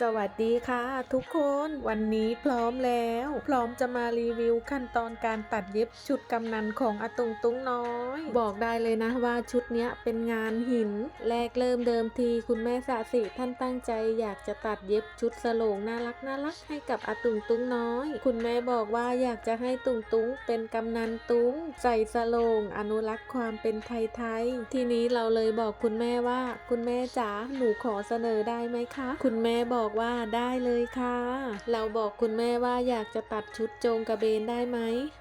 สวัสดีค่ะ ทุกคนวันนี้พร้อมแล้ว พร้อมจะมารีวิวขั้นตอนการตัดเย็บชุดกำนันของอาตุงตุ้งน้อย บอกได้เลยนะว่าชุดเนี้ยเป็นงานหิน แรกเริ่มเดิมทีคุณแม่สะสิท่านตั้งใจอยากจะตัดเย็บชุดสโลงน่ารักน่ารักให้กับอาตุงตุ้งน้อย คุณแม่บอกว่าอยากจะให้ตุงตุ้งเป็นกำนันตุงใส่สโลงอนุรักษ์ความเป็นไทยๆทีนี้เราเลยบอกคุณแม่ว่า คุณแม่จ๋าหนูขอเสนอได้ไหมคะ คุณแม่บอกว่าได้เลยค่ะ เราบอกคุณแม่ว่าอยากจะตัดชุดโจงกระเบนได้ไหม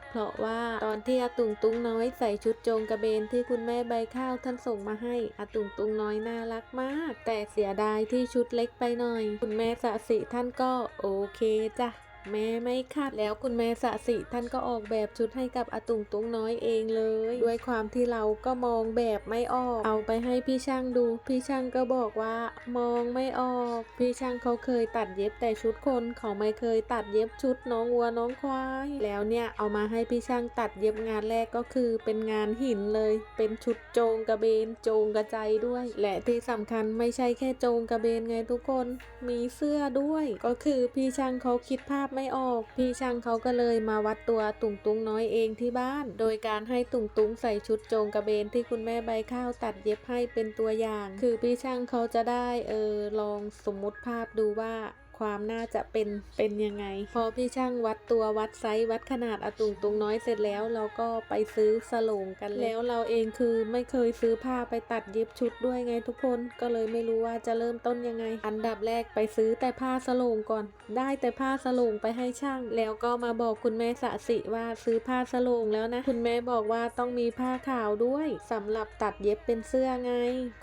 เพราะว่าตอนที่อาตุงตุงน้อยใส่ชุดโจงกระเบนที่คุณแม่ใบข้าวท่านส่งมาให้อาตุงตุงน้อยน่ารักมาก แต่เสียดายที่ชุดเล็กไปหน่อย คุณแม่สะสิท่านก็โอเคจ้ะ แม่ไม่คัดแล้วคุณแม่สะสิท่านก็ออกแบบชุดให้กับอาตุงตุงน้อยเองเลย ด้วยความที่เราก็มองแบบไม่ออก เอาไปให้พี่ช่างดู พี่ช่างก็บอกว่ามองไม่ออก พี่ช่างเขาเคยตัดเย็บแต่ชุดคนเขาไม่เคยตัดเย็บชุดน้องวัวน้องควาย แล้วเนี่ยเอามาให้พี่ช่างตัดเย็บงานแรกก็คือเป็นงานหินเลย เป็นชุดโจงกระเบนโจงกระใจด้วย และที่สำคัญไม่ใช่แค่โจงกระเบนไงทุกคน มีเสื้อด้วย ก็คือพี่ช่างเขาคิดภาพไม่ออก พี่ช่างเขาก็เลยมาวัดตัวตุงตุงน้อยเองที่บ้าน โดยการให้ตุงตุงใส่ชุดโจงกระเบนที่คุณแม่ใบข้าวตัดเย็บให้เป็นตัวอย่าง คือพี่ช่างเขาจะได้เออลองสมมุติภาพดูว่า ความน่าจะเป็นเป็นยังไง พอพี่ช่างวัดตัววัดไซส์วัดขนาดอาตุงตุงน้อยเสร็จแล้วเราก็ไปซื้อสโลงกันแล้วเราเองคือไม่เคยซื้อผ้าไปตัดเย็บชุดด้วยไงทุกคนก็เลยไม่รู้ว่าจะเริ่มต้นยังไง อันดับแรกไปซื้อแต่ผ้าสโลงก่อน ได้แต่ผ้าสโลงไปให้ช่าง แล้วก็มาบอกคุณแม่สะสิว่าซื้อผ้าสโลงแล้วนะ คุณแม่บอกว่าต้องมีผ้าขาวด้วยสำหรับตัดเย็บเป็นเสื้อไง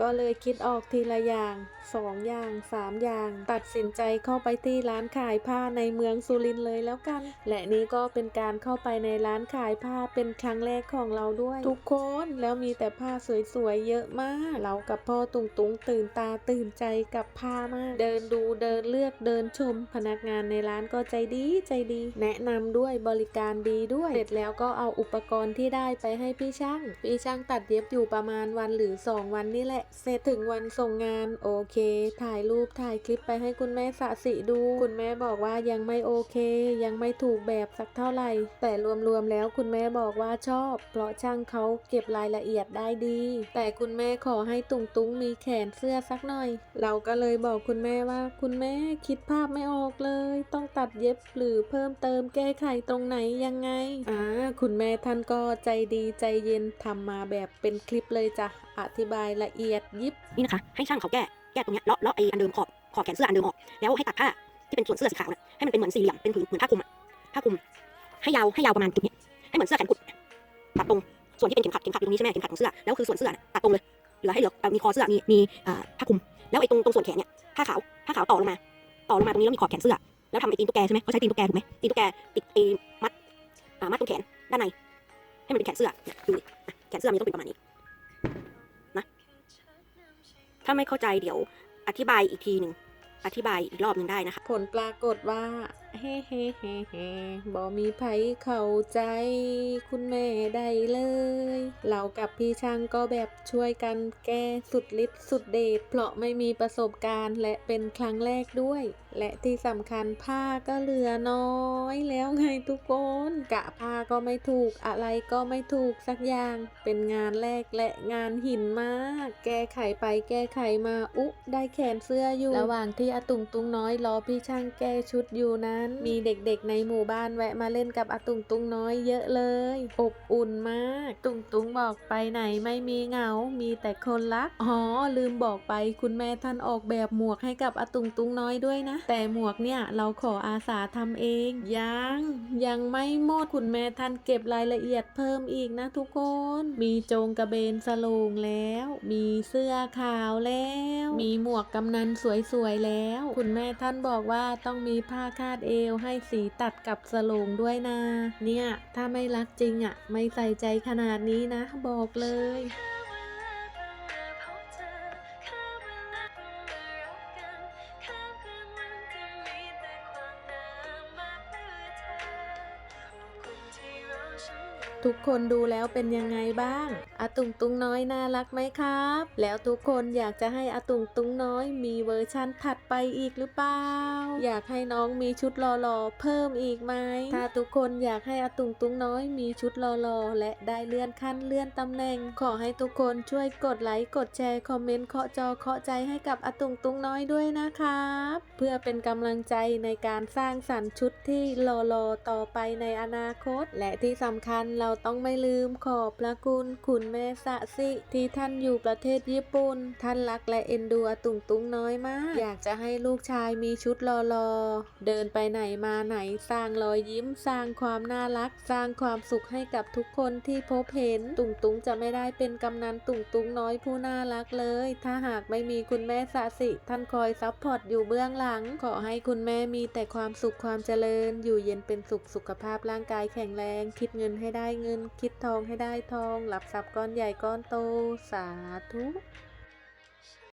ก็เลยคิดออกทีละอย่างสองอย่างสามอย่าง ตัดสินใจเข้าไปที่ร้านขายผ้าในเมืองสุรินเลยแล้วกัน และนี่ก็เป็นการเข้าไปในร้านขายผ้าเป็นครั้งแรกของเราด้วย ทุกคนแล้วมีแต่ผ้าสวยๆเยอะมาก เรากับพ่อตุงตุงตื่นตาตื่นใจกับผ้ามาก เดินดูเดินเลือกเดินชม พนักงานในร้านก็ใจดีใจดี แนะนำด้วยบริการดีด้วย เสร็จแล้วก็เอาอุปกรณ์ที่ได้ไปให้พี่ช่าง พี่ช่างตัดเย็บอยู่ประมาณวันหรือ 2 วันนี่แหละ เสร็จถึงวันส่งงานโอเค ถ่ายรูปถ่ายคลิปไปให้คุณแม่สะสิดู คุณแม่บอกว่ายังไม่โอเค ยังไม่ถูกแบบสักเท่าไหร่ แต่รวมๆแล้วคุณแม่บอกว่าชอบ เพราะช่างเขาเก็บรายละเอียดได้ดี แต่คุณแม่ขอให้ตุงตุงมีแขนเสื้อสักหน่อย เราก็เลยบอกคุณแม่ว่า คุณแม่คิดภาพไม่ออกเลย ต้องตัดเย็บหรือเพิ่มเติมแก้ไขตรงไหนยังไงอ่าคุณแม่ท่านก็ใจดีใจเย็นทำมาแบบเป็นคลิปเลยจ้ะอธิบายละเอียดยิบนี่นะคะ ให้ช่างเขาแก้แก้ตรงเนี้ยเลาะเลาะไออันเดิมขอบ ขอบแขนเสื้ออันเดิมออก แล้วให้ตัดผ้าที่เป็นส่วนเสื้อสีขาวน่ะให้มันเป็นเหมือนสี่เหลี่ยมเป็นผืนเหมือนผ้าคลุมอะผ้าคลุม ให้ยาวให้ยาวประมาณจุดนี้ให้เหมือนเสื้อแขนกุดตัดตรงส่วนที่เป็นเข็มขัดเข็มขัดตรงนี้ใช่ไหมเข็มขัดของเสื้อแล้วคือส่วนเสื้อน่ะตัดตรงเลยเหลือให้เหลือมีคอเสื้อมีมีผ้าคลุม แล้วไอ้ตรงตรงส่วนแขนเนี่ยผ้าขาวผ้าขาวต่อลงมาต่อลงมาตรงนี้แล้วมีขอบแขนเสื้อแล้วทำไอ้ตีนตุ๊กแกใช่ไหมเขาใช้ตีนตุ๊กแกถูกไหมตีนตุ๊กแกติดไอ้มัดมัดตรงแขนด้านใน ให้มันเป็นแขนเสื้อดูดิแขนเสื้อมันต้องเป็นประมาณนี้นะถ้าไม่เข้าใจเดี๋ยวอธิบายอีกทีหนึ่ง อธิบายอีกรอบหนึ่งได้นะคะ ผลปรากฏว่า เฮ้เฮ้เฮ้เฮ้บอมีไผเข้าใจ คุณแม่ได้เลย เรากับพี่ช่างก็แบบช่วยกันแก้สุดฤทธิ์สุดเดชเพราะไม่มีประสบการณ์และเป็นครั้งแรกด้วย และที่สำคัญผ้าก็เหลือน้อยแล้วไงทุกคน กะผ้าก็ไม่ถูกอะไรก็ไม่ถูกสักอย่าง เป็นงานแรกและงานหินมาก แก้ไขไปแก้ไขมาอุ๊ได้แขนเสื้ออยู่ ระหว่างที่อาตุงตุงน้อยรอพี่ช่างแก้ชุดอยู่นั้นมีเด็กๆในหมู่บ้านแวะมาเล่นกับอาตุงตุงน้อยเยอะเลย อบอุ่นมาก ตุงตุงบอกไปไหนไม่มีเหงา มีแต่คนรัก อ๋อ ลืมบอกไปคุณแม่ท่านออกแบบหมวกให้กับอาตุงตุงน้อยด้วยนะ แต่หมวกเนี่ยเราขออาสาทำเอง ยัง ยังไม่หมดคุณแม่ท่านเก็บรายละเอียดเพิ่มอีกนะทุกคน มีโจงกระเบนสโลงแล้ว มีเสื้อขาวแล้ว มีหมวกกำนันสวยๆแล้ว คุณแม่ท่านบอกว่าต้องมีผ้าคาดเอวให้สีตัดกับสโลงด้วยนะ เนี่ย ถ้าไม่รักจริงอะ ไม่ใส่ใจขนาดนี้นะ บอกเลย ทุกคนดูแล้วเป็นยังไงบ้างอาตุงตุงน้อยน่ารักไหมครับ แล้วทุกคนอยากจะให้อาตุงตุงน้อยมีเวอร์ชั่นถัดไปอีกหรือเปล่า อยากให้น้องมีชุดหล่อๆเพิ่มอีกไหม ถ้าทุกคนอยากให้อาตุงตุงน้อยมีชุดหล่อๆและได้เลื่อนขั้นเลื่อนตำแหน่ง ขอให้ทุกคนช่วยกดไลค์กดแชร์คอมเมนต์เคาะจอเคาะใจให้กับอาตุงตุงน้อยด้วยนะครับ เพื่อเป็นกำลังใจในการสร้างสรรค์ชุดที่หล่อๆต่อไปในอนาคต และที่สำคัญเราต้องไม่ลืมขอบพระคุณคุณแม่สะสิ ที่ท่านอยู่ประเทศญี่ปุ่น ท่านรักและเอ็นดูอาตุงตุงน้อยมาก อยากจะให้ลูกชายมีชุดหล่อๆ เดินไปไหนมาไหนสร้างรอยยิ้ม สร้างความน่ารัก สร้างความสุขให้กับทุกคนที่พบเห็น ตุงตุงจะไม่ได้เป็นกำนันตุงตุงน้อยผู้น่ารักเลย ถ้าหากไม่มีคุณแม่สะสิ ท่านคอยซัพพอร์ตอยู่เบื้องหลัง ขอให้คุณแม่มีแต่ความสุขความเจริญ อยู่เย็นเป็นสุขสุขภาพร่างกายแข็งแรง คิดเงินให้ได้เงินคิดทองให้ได้ทองหลับทรัพย์ก้อนใหญ่ก้อนโตสาธุ